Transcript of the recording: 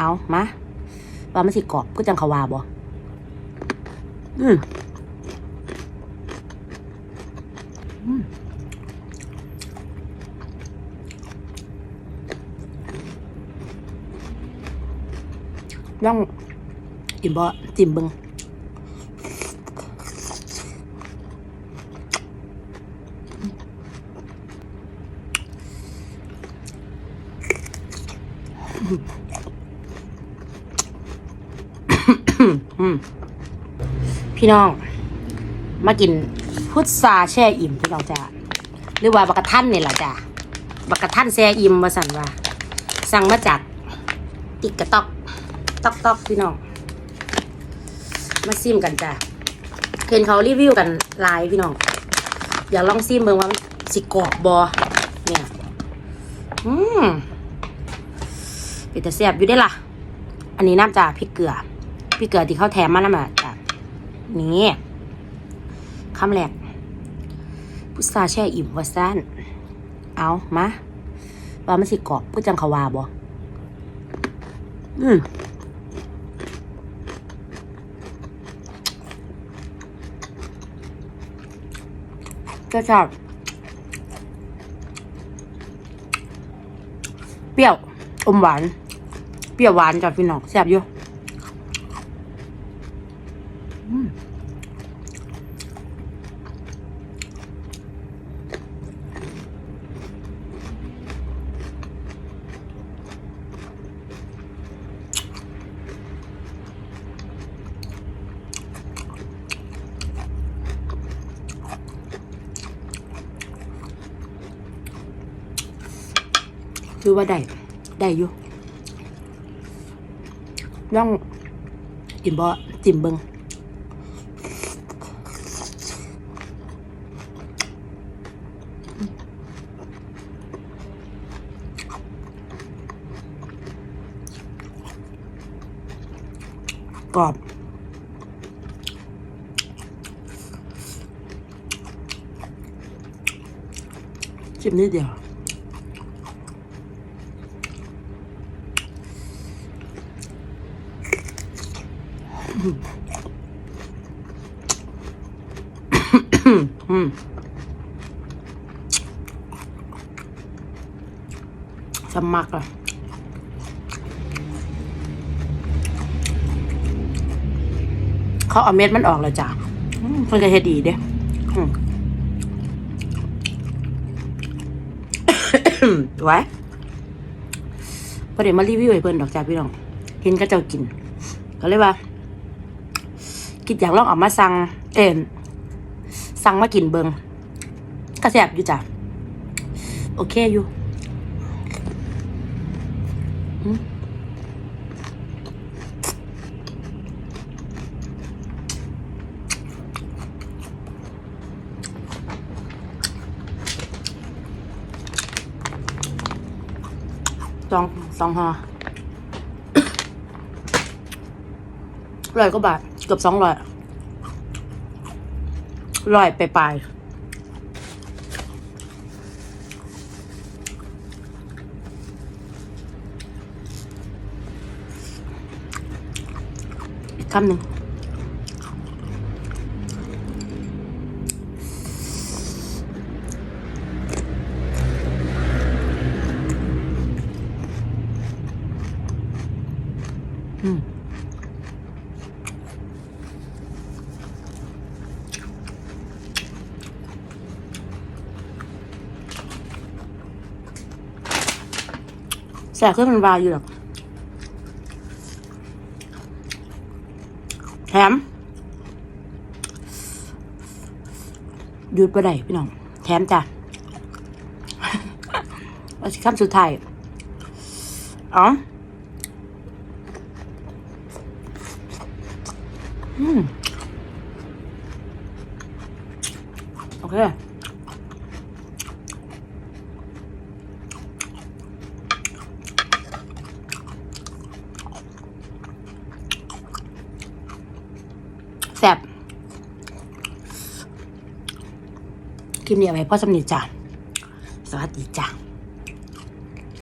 เอามาว่ามันสิกรอบก็จังขาวาบ่อืมอืมลองกินบ่จิ้มเบิงอืม พี่น้อง มากินพุทราแช่อิ่มพี่น้องจ้าหรือว่าบักกะทันเนี่แหละจ้าบักกะทันแช่อิ่มมาสั่นว่า สั่งมาจากติ๊กกะตอกตอกตอกพี่น้อง มาซิมกันจ้าเห็นเขารีวิวกันหลายพี่น้อง อยากลองซิมเบิ่งว่าสิกรอบบอเนี่ยอืมเป็นแต่แซ่บอยู่ได้ล่ะ อันนี้น้ำจากพริกเกลือ พริกเกลือที่เขาแถมมาน้ำมาจากนี่คำแรกพุทราแช่อิ่มวาซานเอามาว่ามันสิกรอบก็จังขาวาบ่อืมก็ชอบเปรี้ยว อมหวาน เปรี้ยวหวานจากพี่น้องแซ่บอยู่อืม คือว่าได้ได้อยู่ต้องกินบ่จิ้มเบิง กรอบจิ้มนิดเดียว อืมสมักอะ เขาเอาเม็ดมันออกแล้วจ้ะอืมเพิ่นก็เฮ็ดดีเด้ไว้พอเดี๋ยวมารีวิวให้เพิ่นดอกจ้าพี่น้องเห็นก็เจ้ากิน ก็เลยว่าคิดอยากลองออกมาสั่งเอ็นสั่งมากินเบิงกระแสบอยู่จ้ะ โอเคอยู่ สองสองห่อร้อยกว่าบาท เกือบสองร้อยร้อยไปปลายคำหนึ่ง แสบขึ้นมันวายอยู่หรอกแถมหยุดไปได้พี่น้อง แถมจ้ะเอาสิคำสุดท้าย อ๋อ อืม โอเค แซ่บคลิปนี้เอาไว้พ่อสำนิทจ้ะสวัสดีจ้ะ